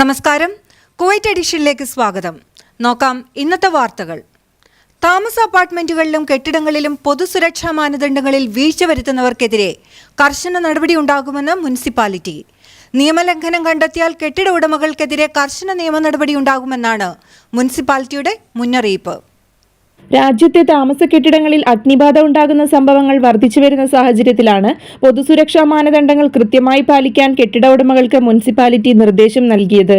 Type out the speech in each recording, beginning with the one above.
നമസ്കാരം. കുവൈറ്റ് എഡിഷനിലേക്ക് സ്വാഗതം. നോക്കാം ഇന്നത്തെ വാർത്തകൾ. താമസ അപ്പാർട്ട്മെന്റുകളിലും കെട്ടിടങ്ങളിലും പൊതുസുരക്ഷാ മാനദണ്ഡങ്ങളിൽ വീഴ്ച വരുത്തുന്നവർക്കെതിരെ കർശന നടപടി നടപടിയുണ്ടാകുമെന്ന് മുനിസിപ്പാലിറ്റി. നിയമലംഘനം കണ്ടെത്തിയാൽ കെട്ടിട ഉടമകൾക്കെതിരെ കർശന നിയമ നടപടിയുണ്ടാകുമെന്നാണ് മുനിസിപ്പാലിറ്റിയുടെ മുന്നറിയിപ്പ്. രാജ്യത്തെ താമസ കെട്ടിടങ്ങളിൽ അഗ്നിബാധ ഉണ്ടാകുന്ന സംഭവങ്ങൾ വർദ്ധിച്ചു വരുന്ന സാഹചര്യത്തിലാണ് പൊതുസുരക്ഷാ മാനദണ്ഡങ്ങൾ കൃത്യമായി പാലിക്കാൻ കെട്ടിട ഉടമകൾക്ക് മുനിസിപ്പാലിറ്റി നിർദ്ദേശം നൽകിയത്.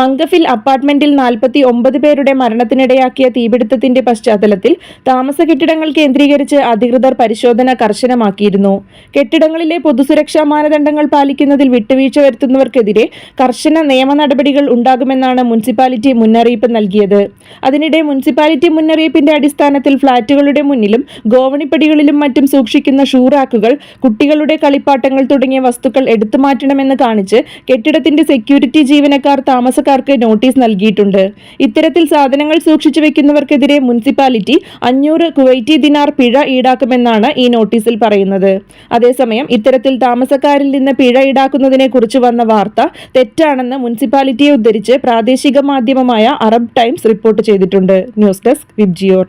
മംഗഫിൽ അപ്പാർട്ട്മെന്റിൽ നാൽപ്പത്തി ഒമ്പത് പേരുടെ മരണത്തിനിടയാക്കിയ തീപിടുത്തത്തിന്റെ പശ്ചാത്തലത്തിൽ താമസ കെട്ടിടങ്ങൾ കേന്ദ്രീകരിച്ച് അധികൃതർ പരിശോധന കർശനമാക്കിയിരുന്നു. കെട്ടിടങ്ങളിലെ പൊതുസുരക്ഷാ മാനദണ്ഡങ്ങൾ പാലിക്കുന്നതിൽ വിട്ടുവീഴ്ച വരുത്തുന്നവർക്കെതിരെ കർശന നിയമ നടപടികൾ ഉണ്ടാകുമെന്നാണ് മുനിസിപ്പാലിറ്റി മുന്നറിയിപ്പ് നൽകിയത്. അതിനിടെ മുനിസിപ്പാലിറ്റി മുന്നറിയിപ്പിന്റെ അടിസ്ഥാനത്തിൽ ഫ്ളാറ്റുകളുടെ മുന്നിലും ഗോവണിപ്പടികളിലും മറ്റും സൂക്ഷിക്കുന്ന ഷൂറാക്കുകൾ കുട്ടികളുടെ കളിപ്പാട്ടങ്ങൾ തുടങ്ങിയ വസ്തുക്കൾ എടുത്തു മാറ്റണമെന്ന് കാണിച്ച് കെട്ടിടത്തിന്റെ സെക്യൂരിറ്റി ജീവനക്കാർ താമസക്കാർക്ക് നോട്ടീസ് നൽകിയിട്ടുണ്ട്. ഇത്തരത്തിൽ സാധനങ്ങൾ സൂക്ഷിച്ചു വെക്കുന്നവർക്കെതിരെ മുനിസിപ്പാലിറ്റി അഞ്ഞൂറ് കുവൈറ്റി ദിനാർ പിഴ ഈടാക്കുമെന്നാണ് ഈ നോട്ടീസിൽ പറയുന്നത്. അതേസമയം ഇത്തരത്തിൽ താമസക്കാരിൽ നിന്ന് പിഴ ഈടാക്കുന്നതിനെ കുറിച്ച് വന്ന വാർത്ത തെറ്റാണെന്ന് മുനിസിപ്പാലിറ്റിയെ ഉദ്ധരിച്ച് പ്രാദേശിക മാധ്യമമായ അറബ് ടൈംസ് റിപ്പോർട്ട് ചെയ്തിട്ടുണ്ട്. News desk VIBGYOR.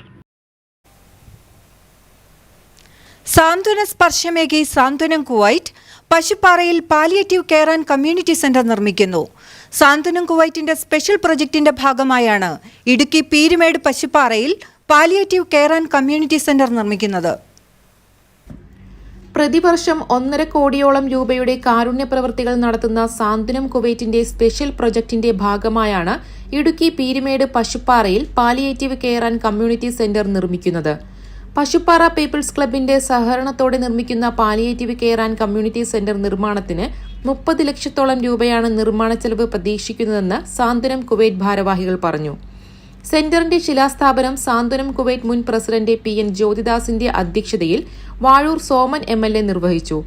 സാന്ത്വന സ്പർശമേകി Santhwanam Kuwait പശുപ്പാറയിൽ palliative care and community centre നിർമ്മിക്കുന്നു. സാന്ത്വനം കുവൈറ്റിന്റെ സ്പെഷ്യൽ പ്രൊജക്ടിന്റെ ഭാഗമായാണ് Idukki Peermade പശുപ്പാറയിൽ palliative care and community centre നിർമ്മിക്കുന്നത്. പ്രതിവർഷം ഒന്നര കോടിയോളം രൂപയുടെ കാരുണ്യ പ്രവൃത്തികൾ നടത്തുന്ന സാന്ത്വനം കുവൈറ്റിന്റെ സ്പെഷ്യൽ പ്രൊജക്ടിന്റെ ഭാഗമായാണ് Idukki Peermade പശുപ്പാറയിൽ palliative care and community centre നിർമ്മിക്കുന്നത്. പശുപ്പാറ പീപ്പിൾസ് ക്ലബിന്റെ സഹകരണത്തോടെ നിർമ്മിക്കുന്ന palliative care and community centre നിർമ്മാണത്തിന് മുപ്പത് ലക്ഷത്തോളം രൂപയാണ് നിർമ്മാണ ചെലവ് പ്രതീക്ഷിക്കുന്നതെന്ന് സാന്ത്വനം കുവൈറ്റ് ഭാരവാഹികൾ പറഞ്ഞു. സെന്ററിന്റെ ശിലാസ്ഥാപനം സാന്ത്വനം കുവൈറ്റ് മുൻ പ്രസിഡന്റ് പി എൻ ജ്യോതിദാസിന്റെ അധ്യക്ഷതയിൽ Vazhoor Soman M L A നിർവഹിച്ചു.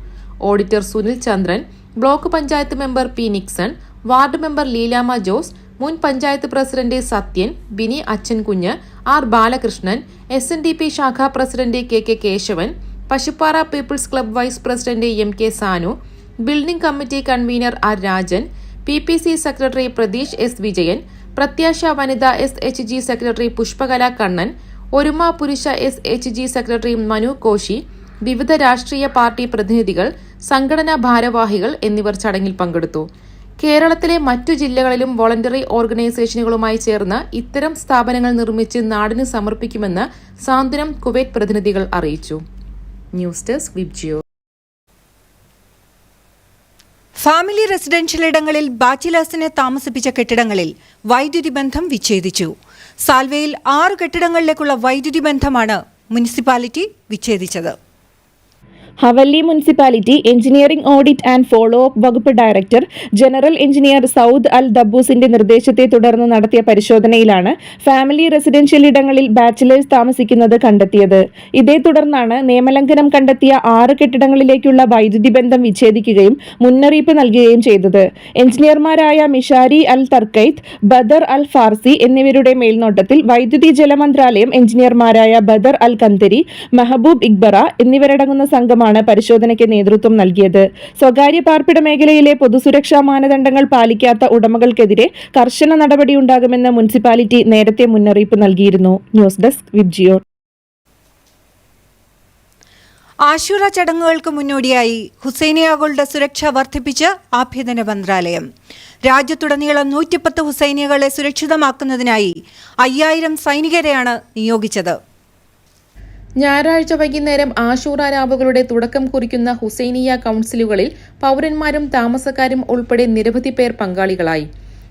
Auditor Sunil Chandran block panchayat member P Nixon ward member Leelamma Jose മുൻ panchayat president Sathyan Bini Achankunju R Balakrishnan S N D P ശാഖാ president K K Kesavan Pasuppara people's club vice president M K Sanu building committee convener R Rajan P P C secretary Pratheesh S Vijayan Prathyasha Vanitha S H G secretary Pushpakala Kannan Oruma Purusha S H G secretary Manu Koshy വിവിധ രാഷ്ട്രീയ party പ്രതിനിധികൾ സംഘടനാ ഭാരവാഹികൾ എന്നിവർ ചടങ്ങിൽ പങ്കെടുത്തു. കേരളത്തിലെ മറ്റു ജില്ലകളിലും വോളണ്ടറി ഓർഗനൈസേഷനുകളുമായി ചേർന്ന് ഇത്തരം സ്ഥാപനങ്ങൾ നിർമ്മിച്ച് നാടിന് സമർപ്പിക്കുമെന്ന് സാന്ത്വനം കുവൈറ്റ് പ്രതിനിധികൾ അറിയിച്ചു. News desk VIBGYOR family residential ഇടങ്ങളിൽ ബാച്ചിലേഴ്സിനെ താമസിപ്പിച്ച കെട്ടിടങ്ങളിൽ വൈദ്യുതി ബന്ധം വിച്ഛേദിച്ചു. സാൽവയിൽ ആറ് കെട്ടിടങ്ങളിലേക്കുള്ള വൈദ്യുതി ബന്ധമാണ് municipality വിച്ഛേദിച്ചത്. Hawalli municipality engineering audit and follow up വകുപ്പ് director general engineer Saud Al ദബൂസിന്റെ നിർദ്ദേശത്തെ തുടർന്ന് നടത്തിയ പരിശോധനയിലാണ് ഫാമിലി റെസിഡൻഷ്യൽ ഇടങ്ങളിൽ ബാച്ചിലേഴ്സ് താമസിക്കുന്നത് കണ്ടെത്തിയത്. ഇതേ തുടർന്നാണ് നിയമലംഘനം കണ്ടെത്തിയ ആറ് കെട്ടിടങ്ങളിലേക്കുള്ള വൈദ്യുതി ബന്ധം വിച്ഛേദിക്കുകയും മുന്നറിയിപ്പ് നൽകുകയും ചെയ്തത്. എഞ്ചിനീയർമാരായ മിഷാരി അൽ തർക്കൈത്ത് ബദർ അൽ ഫാർസി എന്നിവരുടെ മേൽനോട്ടത്തിൽ വൈദ്യുതി ജലമന്ത്രാലയം എഞ്ചിനീയർമാരായ ബദർ അൽ കന്തരി മെഹബൂബ് ഇക്ബറ എന്നിവരടങ്ങുന്ന സംഘമാണ് പരിശോധനയ്ക്ക് നേതൃത്വം നൽകിയത്. സ്വകാര്യ പാർപ്പിട മേഖലയിലെ പൊതുസുരക്ഷാ മാനദണ്ഡങ്ങൾ പാലിക്കാത്ത ഉടമകൾക്കെതിരെ കർശന നടപടിയുണ്ടാകുമെന്ന് മുനിസിപ്പാലിറ്റി നേരത്തെ മുന്നറിയിപ്പ് നൽകിയിരുന്നു. ന്യൂസ് ഡെസ്ക് വിബ്ജിയോ ആശുറ ചടങ്ങുകൾക്ക് മുന്നോടിയായി ഹുസൈനിയകളുടെ സുരക്ഷ വർദ്ധിപ്പിച്ച് ആഭ്യന്തര മന്ത്രാലയം. രാജ്യത്തുടനീളം നൂറ്റിപ്പത്ത് ഹുസൈനിയകളെ സുരക്ഷിതമാക്കുന്നതിനായി അയ്യായിരം സൈനികരെയാണ് നിയോഗിച്ചത്. ഞായറാഴ്ച വൈകുന്നേരം ആശൂറാരാവുകളുടെ തുടക്കം കുറിക്കുന്ന ഹുസൈനിയ കൌൺസിലുകളിൽ പൌരന്മാരും താമസക്കാരും ഉൾപ്പെടെ നിരവധി പേർ പങ്കാളികളായി.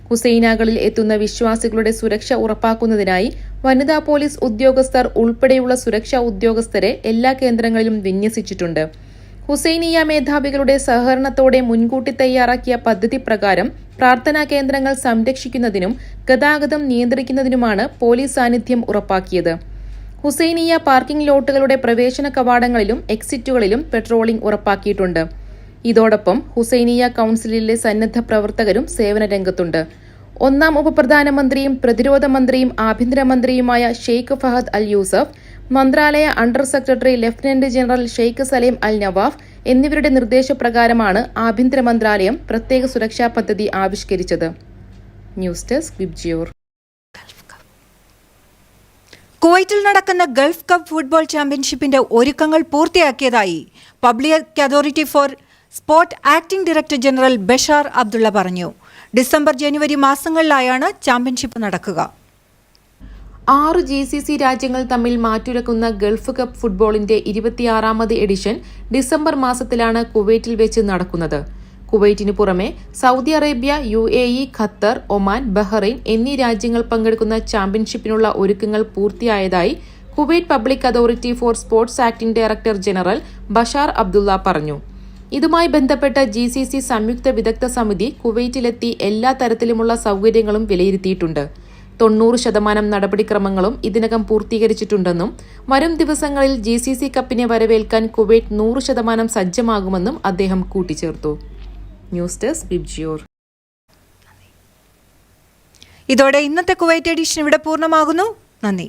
ഹുസൈനകളിൽ എത്തുന്ന വിശ്വാസികളുടെ സുരക്ഷ ഉറപ്പാക്കുന്നതിനായി വനിതാ പോലീസ് ഉദ്യോഗസ്ഥർ ഉൾപ്പെടെയുള്ള സുരക്ഷാ ഉദ്യോഗസ്ഥരെ എല്ലാ കേന്ദ്രങ്ങളിലും വിന്യസിച്ചിട്ടുണ്ട്. ഹുസൈനിയ മേധാവികളുടെ സഹകരണത്തോടെ മുൻകൂട്ടി തയ്യാറാക്കിയ പദ്ധതി പ്രകാരം പ്രാർത്ഥനാ കേന്ദ്രങ്ങൾ സംരക്ഷിക്കുന്നതിനും ഗതാഗതം നിയന്ത്രിക്കുന്നതിനുമാണ് പോലീസ് സാന്നിധ്യം ഉറപ്പാക്കിയത്. ഹുസൈനിയ പാർക്കിംഗ് ലോട്ടുകളുടെ പ്രവേശന കവാടങ്ങളിലും എക്സിറ്റുകളിലും പെട്രോളിംഗ് ഉറപ്പാക്കിയിട്ടുണ്ട്. ഇതോടൊപ്പം ഹുസൈനിയ കൌൺസിലിലെ സന്നദ്ധ പ്രവർത്തകരും സേവന രംഗത്തുണ്ട്. ഒന്നാം ഉപപ്രധാനമന്ത്രിയും പ്രതിരോധ മന്ത്രിയും ആഭ്യന്തരമന്ത്രിയുമായ ഷെയ്ഖ് ഫഹദ് അൽ യൂസഫ് മന്ത്രാലയ under secretary lieutenant general Sheikh Salem Al Nawaf എന്നിവരുടെ നിർദ്ദേശപ്രകാരമാണ് ആഭ്യന്തര മന്ത്രാലയം പ്രത്യേക സുരക്ഷാ പദ്ധതി ആവിഷ്കരിച്ചത്. News desk VIBGYOR. കുവൈറ്റിൽ നടക്കുന്ന ഗൾഫ് കപ്പ് ഫുട്ബോൾ ചാമ്പ്യൻഷിപ്പിന്റെ ഒരുക്കങ്ങൾ പൂർത്തിയാക്കിയതായി public authority for sport acting director general Bashar Abdullah പറഞ്ഞു. ഡിസംബർ ജനുവരി മാസങ്ങളിലായാണ് ചാമ്പ്യൻഷിപ്പ് നടക്കുക. ആറ് ജി സി സി രാജ്യങ്ങൾ തമ്മിൽ മാറ്റുരക്കുന്ന ഗൾഫ് കപ്പ് ഫുട്ബോളിന്റെ ഇരുപത്തിയാറാമത് എഡിഷൻ ഡിസംബർ മാസത്തിലാണ് കുവൈറ്റിൽ വെച്ച് നടക്കുന്നത്. കുവൈറ്റിന് പുറമെ Saudi Arabia U A E Qatar Oman Bahrain എന്നീ രാജ്യങ്ങൾ പങ്കെടുക്കുന്ന ചാമ്പ്യൻഷിപ്പിനുള്ള ഒരുക്കങ്ങൾ പൂർത്തിയായതായി Kuwait public authority for sports acting director general Bashar Abdullah പറഞ്ഞു. ഇതുമായി ബന്ധപ്പെട്ട ജി സി സി സംയുക്ത വിദഗ്ധ സമിതി കുവൈറ്റിലെത്തി എല്ലാ തരത്തിലുമുള്ള സൗകര്യങ്ങളും വിലയിരുത്തിയിട്ടുണ്ട്. തൊണ്ണൂറ് ശതമാനം നടപടിക്രമങ്ങളും ഇതിനകം പൂർത്തീകരിച്ചിട്ടുണ്ടെന്നും വരും ദിവസങ്ങളിൽ ജി സി സി കപ്പിനെ വരവേൽക്കാൻ കുവൈറ്റ് നൂറ് ശതമാനം സജ്ജമാകുമെന്നും അദ്ദേഹം കൂട്ടിച്ചേർത്തു. ന്യൂസ് ഡെസ്ക് ബിബ്ജിയൂർ ഇതോടെ ഇന്നത്തെ കുവൈറ്റ് എഡിഷൻ ഇവിടെ പൂർണമാകുന്നു. നന്ദി.